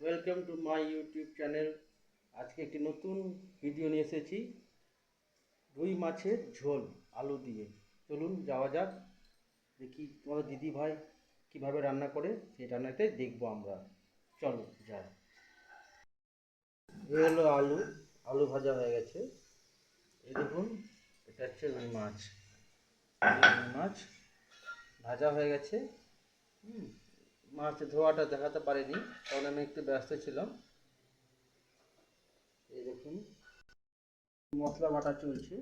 Welcome to my YouTube channel আজকে একটি নতুন ভিডিও নিয়ে এসেছি। রুই মাছের ঝোল, আলু দিয়ে। চলুন যাওয়া যাক, দেখি তোমাদের দিদি ভাই কীভাবে রান্না করে, সেই রান্নাতে দেখব আমরা। চলো, যাই। হলো আলু আলু ভাজা হয়ে গেছে। এই দেখুন, এটা হচ্ছে রুই মাছ। রুই মাছ ভাজা হয়ে গেছে। হুম মাছ ধোয়াটা দেখাতে পারিনি কারণ আমি একটু ব্যস্ত ছিলাম। এই দেখুন, মশলা বাটা চলছে,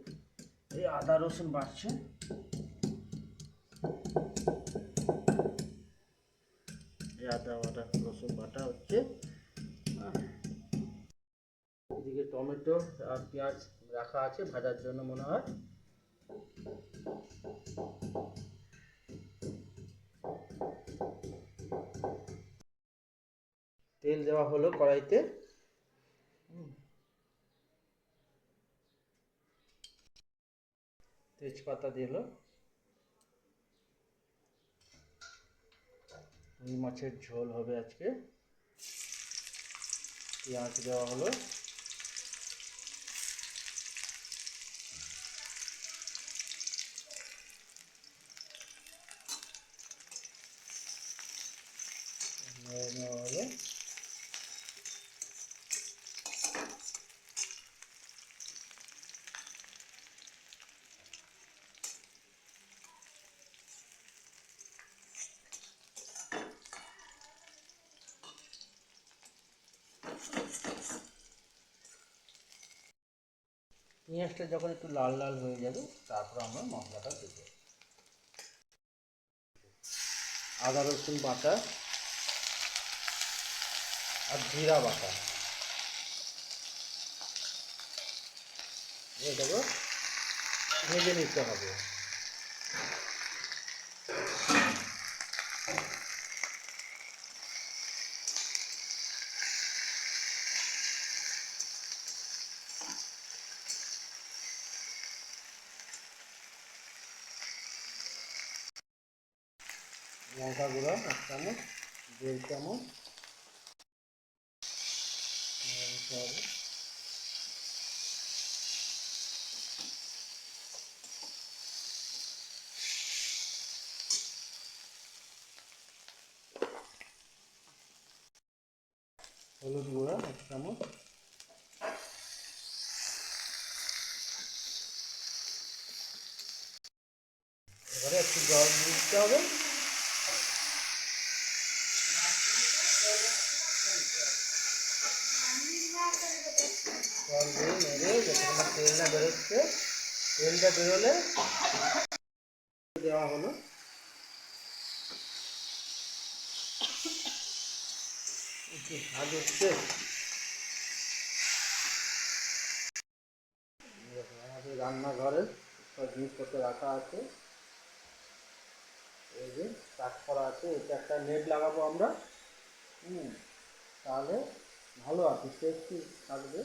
এই আদা রসুন বাড়ছে। এই আদা বাটা, রসুন বাটা হচ্ছে এদিকে টমেটো আর পেঁয়াজ রাখা আছে, ভাজার জন্য মনে হয়। তেল দেওয়া হলো কড়াইতে। তেজপাতা দিল রুই মাছের ঝোল হবে আজকে। পেঁয়াজ দেওয়া হলো। নেওয়া হলো। পেঁয়াজটা যখন একটু লাল লাল হয়ে যাবে, তারপর আমরা মশলাটা দেবো। আদা, রসুন বাটা আর জিরা বাটা। এটাকে ভেজে নিতে হবে। লঙ্কা গুঁড়ো, এক চামচ, দেড় চামচ। হলুদ গুঁড়া, এক চামচ। এবারে একটু জল দিতে হবে। জল দিয়ে নেড়ে যতক্ষণ তেলটা বেরোচ্ছে তেলটা বেরোলে দেওয়া হলো আমাদের রান্নাঘরে সব জিনিসপত্র রাখা আছে এই যে কাজ করা আছে, এটা একটা নেট লাগাবো আমরা। হুম, তাহলে ভালো কি সেফটি থাকবে।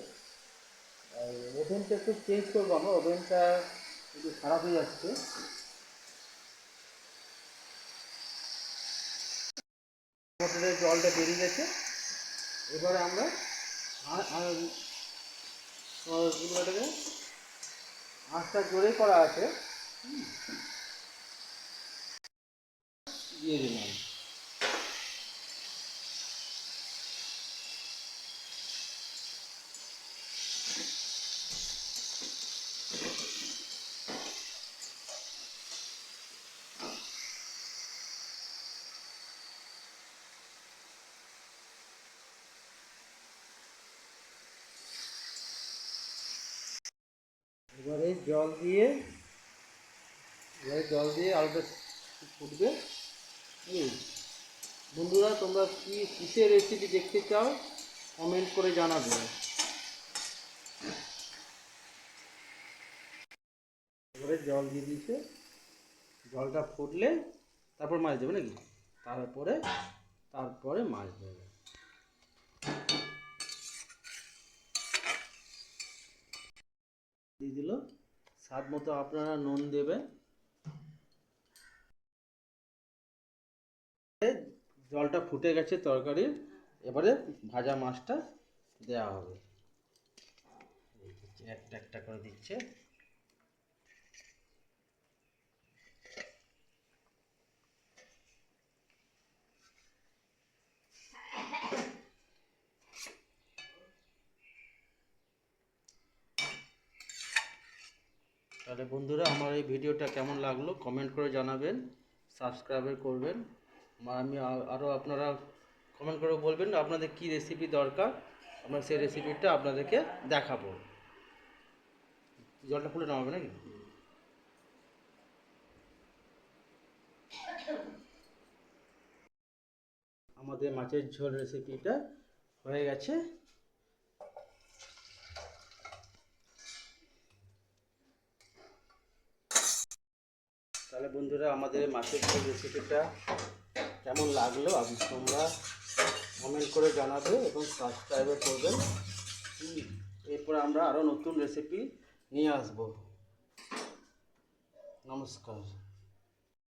ওভেনটা একটু চেঞ্জ করব আমরা ওভেনটা একটু খারাপ হয়ে যাচ্ছে মোটরের জলটা বেরিয়ে গেছে এবারে আমরা আ- আ- আ- কি বলে এটাকে? আঁচটা জোরে করা আছে। দিয়ে দিলাম এবারে জল দিয়ে জল দিয়ে আলুটা ফুটবে। বন্ধুরা, তোমরা কি কিসের রেসিপি দেখতে চাও কমেন্ট করে জানাবে। এবারে জল দিয়ে দিয়েছে। জলটা ফুটলে তারপর মাছ দেবে নাকি? তারপরে তারপরে মাছ দেবে। দিয়ে দিল। স্বাদ মতো আপনারা নুন দেবেন। জলটা ফুটে গেছে তরকারির এবারে ভাজা মাছটা দেওয়া হবে। একটা একটা করে দিচ্ছে। তাহলে বন্ধুরা, আমার এই ভিডিওটা কেমন লাগল কমেন্ট করে জানাবেন সাবস্ক্রাইব করবেন। আমি আরও আপনারা কমেন্ট করে বলবেন আপনাদের কি রেসিপি দরকার, আমরা সেই রেসিপিটা আপনাদেরকে দেখাবো। জলটা ফুলে নামাবে নাকি? আমাদের মাছের ঝোল রেসিপিটা হয়ে গেছে। তাহলে বন্ধুরা, আমাদের মাছের ঝোল রেসিপিটা কেমন লাগল আপনি তোমরা কমেন্ট করে জানাবে এবং সাবস্ক্রাইবও করবেন এরপর আমরা আরও নতুন রেসিপি নিয়ে আসব। নমস্কার।